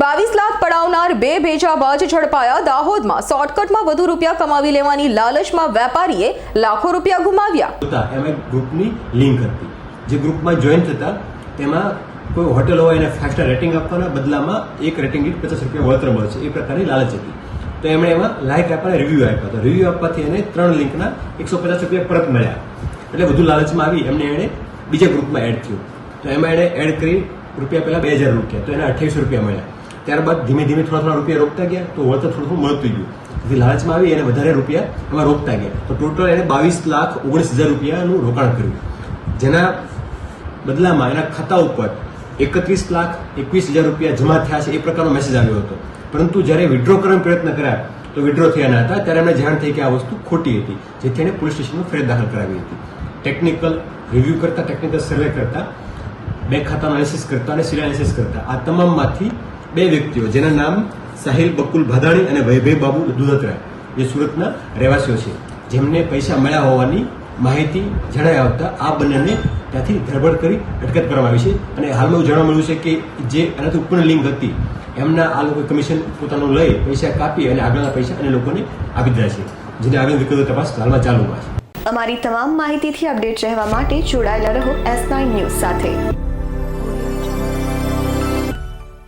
બાવીસ લાખ પડાવનાર બે ભેજાબાજ ઝડપાયા દાહોદમાં. શોર્ટકટમાં વધુ રૂપિયા કમાવી લેવાની લાલચમાં વેપારીએ લાખો રૂપિયા ગુમાવ્યા. એમાં ગ્રુપની લિંક હતી. જે ગ્રુપમાં જોઈન થતા તેમાં કોઈ હોટેલ હોય એને ફાઇવ સ્ટાર રેટિંગ આપવાના બદલામાં એક રેટિંગ દીઠ પચાસ રૂપિયા વળતર મળશે એ પ્રકારની લાલચ હતી. તો એમણે એમાં લાઇક આપવાના રિવ્યૂ આપ્યા તો રિવ્યૂ આપવાથી એને ત્રણ લિંકના એકસો પચાસ રૂપિયા પરત મળ્યા. એટલે વધુ લાલચમાં આવી, એમને એણે બીજા ગ્રુપમાં એડ થયું. તો એમાં એણે એડ કરી રૂપિયા પહેલા બે હજાર રૂપિયા. તો એને અઠ્યાવીસો રૂપિયા મળ્યા. ત્યારબાદ ધીમે ધીમે થોડા થોડા રૂપિયા રોકતા ગયા, તો વળતર થોડું થોડું મળતું ગયું. તેથી લાલચમાં આવી એને વધારે રૂપિયા એમાં રોકતા ગયા. તો ટોટલ એને બાવીસ લાખ ઓગણીસ હજાર રૂપિયાનું રોકાણ કર્યું. જેના બદલામાં એના ખાતા ઉપર એકત્રીસ લાખ એકવીસ હજાર રૂપિયા જમા થયા છે એ પ્રકારનો મેસેજ આવ્યો હતો. પરંતુ જ્યારે વિડ્રો કરવાનો પ્રયત્ન કર્યા, તો વિડ્રો થયા ન હતા, ત્યારે એમને જાણ થઈ કે આ વસ્તુ ખોટી હતી, જેથી એને પોલીસ સ્ટેશનમાં ફરિયાદ દાખલ કરાવી હતી. ટેકનિકલ રિવ્યૂ કરતા ટેકનિકલ સર્વે કરતા બેંક ખાતાનું એનાલિસિસ કરતા અને સિરિયલ એનાલિસિસ કરતા, આ તમામમાંથી બે વ્યક્તિઓ, જેના નામ સાહિલ, બકુલ ભાદાણી અને વૈભવ બાબુ દુધત્રા. જે સુરતના રહેવાસીઓ છે. જેમને પૈસા મળ્યા હોવાની માહિતી જણાઈ આવતા આ બંનેને ત્યાંથી ધરપકડ કરી અટકાયત કરવામાં આવી છે. અને હાલમાં એવું જાણવા મળ્યું છે કે જે આનાથી ઉપરની લિંક હતી, એમના આ લોકો કમિશન પોતાનું લઈ પૈસા કાપી અને આગળના પૈસા અને લોકોને આપી દીધા છે. જેને આગળ વિગતો તપાસ હાલમાં ચાલુમાં છે. અમારી તમામ માહિતીથી અપડેટ રહેવા માટે જોડાયેલા રહો એસ નાઇન ન્યૂઝ સાથે.